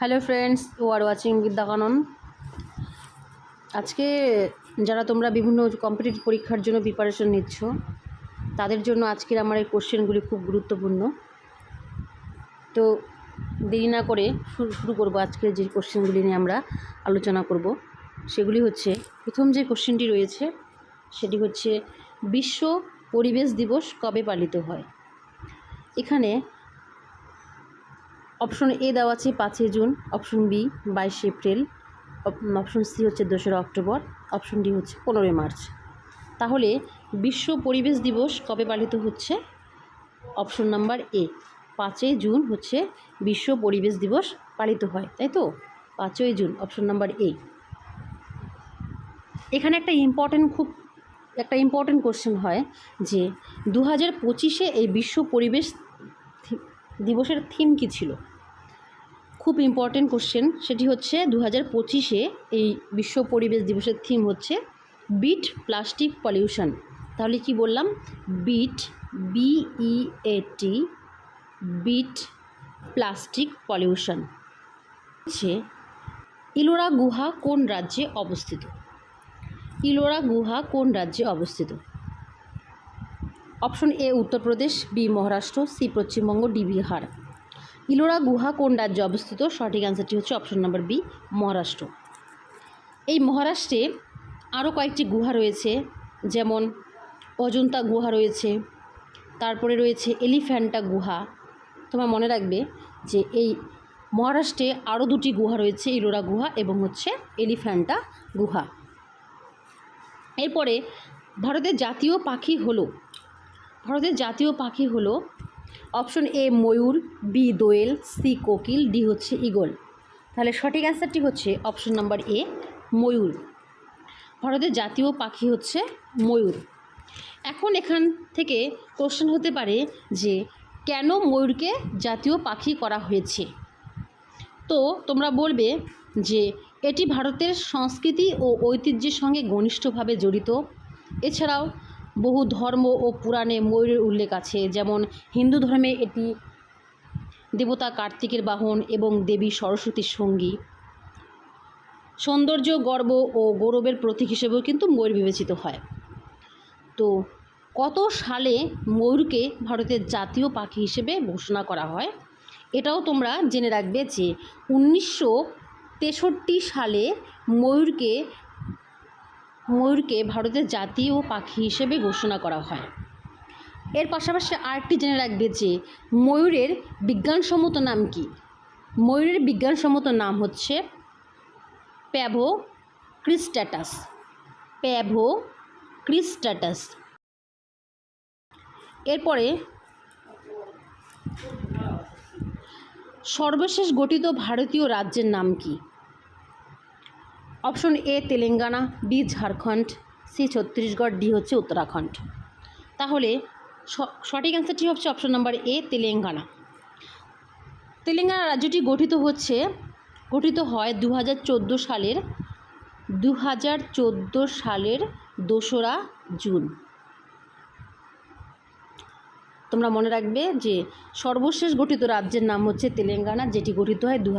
Hello friends you are watching Vidyakanan আজকে যারা তোমরা বিভিন্ন কম্পিটিটিভ পরীক্ষার জন্য প্রিপারেশন নিচ্ছ, তাদের জন্য আজকের আমার এই কোশ্চেনগুলি খুব গুরুত্বপূর্ণ। তো দেরি না করে শুরু শুরু করব আজকের যে কোশ্চেনগুলি নিয়ে আমরা আলোচনা করব। সেগুলি হচ্ছে, প্রথম যে কোশ্চেনটি রয়েছে, সেটি হচ্ছে, বিশ্ব পরিবেশ দিবস কবে পালিত হয়? এখানে অপশন এ দেওয়া আছে পাঁচই জুন, অপশন বি বাইশে এপ্রিল অপশন সি হচ্ছে দোসরা অক্টোবর, অপশন ডি হচ্ছে পনেরোই মার্চ। তাহলে বিশ্ব পরিবেশ দিবস কবে পালিত হচ্ছে? অপশন নাম্বার এ, পাঁচই জুন হচ্ছে বিশ্ব পরিবেশ দিবস পালিত হয়, তাই তো? পাঁচই জুন, অপশন নাম্বার এ। এখানে একটা ইম্পর্টেন্ট খুব, একটা ইম্পর্টেন্ট কোশ্চেন হয় যে দু হাজার পঁচিশে এই বিশ্ব পরিবেশ দিবসের থিম কী ছিল? খুব ইম্পর্টেন্ট কোশ্চেন সেটি হচ্ছে দু হাজার পঁচিশে এই বিশ্ব পরিবেশ দিবসের থিম হচ্ছে বিট প্লাস্টিক পলিউশন। তাহলে কি বললাম? বিট বিই এটি বিট প্লাস্টিক পলিউশন। হচ্ছে ইলোরা গুহা কোন রাজ্যে অবস্থিত? ইলোরা গুহা কোন রাজ্যে অবস্থিত? Option A Uttar Pradesh, B Maharashtra, C Paschimbanga, D Bihar. Ellora গুহা কোন রাজ্যে অবস্থিত? সঠিক অ্যান্সারটি হচ্ছে অপশন নাম্বার বি, মহারাষ্ট্র। এই মহারাষ্ট্রে আরও কয়েকটি গুহা রয়েছে, যেমন অজন্তা গুহা রয়েছে, তারপরে রয়েছে এলিফ্যান্টা গুহা। তোমার মনে রাখবে যে এই মহারাষ্ট্রে আরও দুটি গুহা রয়েছে, ইলোরা গুহা এবং হচ্ছে এলিফ্যান্টা গুহা। এরপরে ভারতের জাতীয় পাখি হলো ভারতের জাতীয় পাখি হলো অপশন এ ময়ূর, বি দোয়েল, সি কোকিল, ডি হচ্ছে ইগল তাহলে সঠিক অ্যান্সারটি হচ্ছে অপশন নাম্বার এ ময়ূর। ভারতের জাতীয় পাখি হচ্ছে ময়ূর। এখন এখান থেকে কোশ্চেন হতে পারে যে কেন ময়ূরকে জাতীয় পাখি করা হয়েছে? তো তোমরা বলবে যে এটি ভারতের সংস্কৃতি ও ঐতিহ্যের সঙ্গে ঘনিষ্ঠভাবে জড়িত। এছাড়াও বহু ধর্ম ও পুরাণে ময়ূরের উল্লেখ আছে, যেমন হিন্দু ধর্মে এটি দেবতা কার্তিকের বাহন এবং দেবী সরস্বতীর সঙ্গী। সৌন্দর্য, গর্ব ও গৌরবের প্রতীক হিসেবেও কিন্তু ময়ূর বিবেচিত হয়। তো কত সালে ময়ূরকে ভারতের জাতীয় পাখি হিসেবে ঘোষণা করা হয়? এটাও তোমরা জেনে রাখবে যে উনিশশো তেষট্টি সালে ময়ূরকে ময়ূরকে ভারতের জাতীয় পাখি হিসেবে ঘোষণা করা হয়। এর পাশাপাশি আরেকটি জেনে রাখবে যে, ময়ূরের বিজ্ঞানসম্মত নাম কি? ময়ূরের বিজ্ঞানসম্মত নাম হচ্ছে প্যাভো ক্রিস্ট্যাটাস প্যাভো ক্রিস্ট্যাটাস এরপরে সর্বশেষ গঠিত ভারতীয় রাজ্যের নাম কি? Option A Telangana, B Jharkhand, C Chhattisgarh, D হচ্ছে উত্তরাখণ্ড। তাহলে সঠিক অ্যান্সারটি হচ্ছে option number A, Telangana. Telangana রাজ্যটি গঠিত হচ্ছে, গঠিত হয় দু হাজার চোদ্দ সালের দু হাজার চোদ্দ সালের দোসরা জুন। তোমরা মনে রাখবে যে সর্বশেষ গঠিত রাজ্যের নাম হচ্ছে তেলেঙ্গানা, যেটি গঠিত হয় দু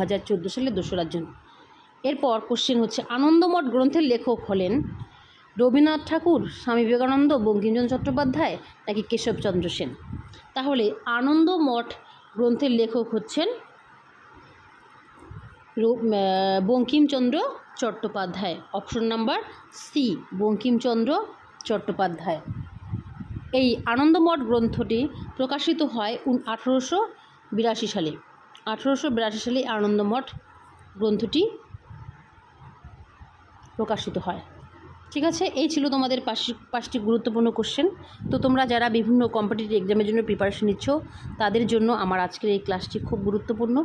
সালের দোসরা জুন। এরপর কোশ্চেন হচ্ছে, আনন্দমঠ গ্রন্থের লেখক হলেন রবীন্দ্রনাথ ঠাকুর, স্বামী বিবেকানন্দ, বঙ্কিমচন্দ্র চট্টোপাধ্যায় নাকি কেশবচন্দ্র সেন? তাহলে আনন্দমঠ গ্রন্থের লেখক হচ্ছেন Bankimchandra Chattopadhyay. Option number C, Bankimchandra Chattopadhyay. এই আনন্দমঠ গ্রন্থটি প্রকাশিত হয় আঠেরোশো বিরাশি সালে। আঠেরোশো বিরাশি সালে আনন্দমঠ গ্রন্থটি প্রকাশিত হয়। ঠিক আছে? এই ছিল তোমাদের পাঁচটি পাঁচটি গুরুত্বপূর্ণ কোশ্চেন তো তোমরা যারা বিভিন্ন কম্পিটিটিভ এক্সামের জন্য প্রিপারেশন নিচ্ছ, তাদের জন্য আমার আজকের এই ক্লাসটি খুব গুরুত্বপূর্ণ।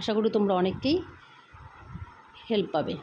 আশা করি তোমরা অনেককেই হেল্প পাবে।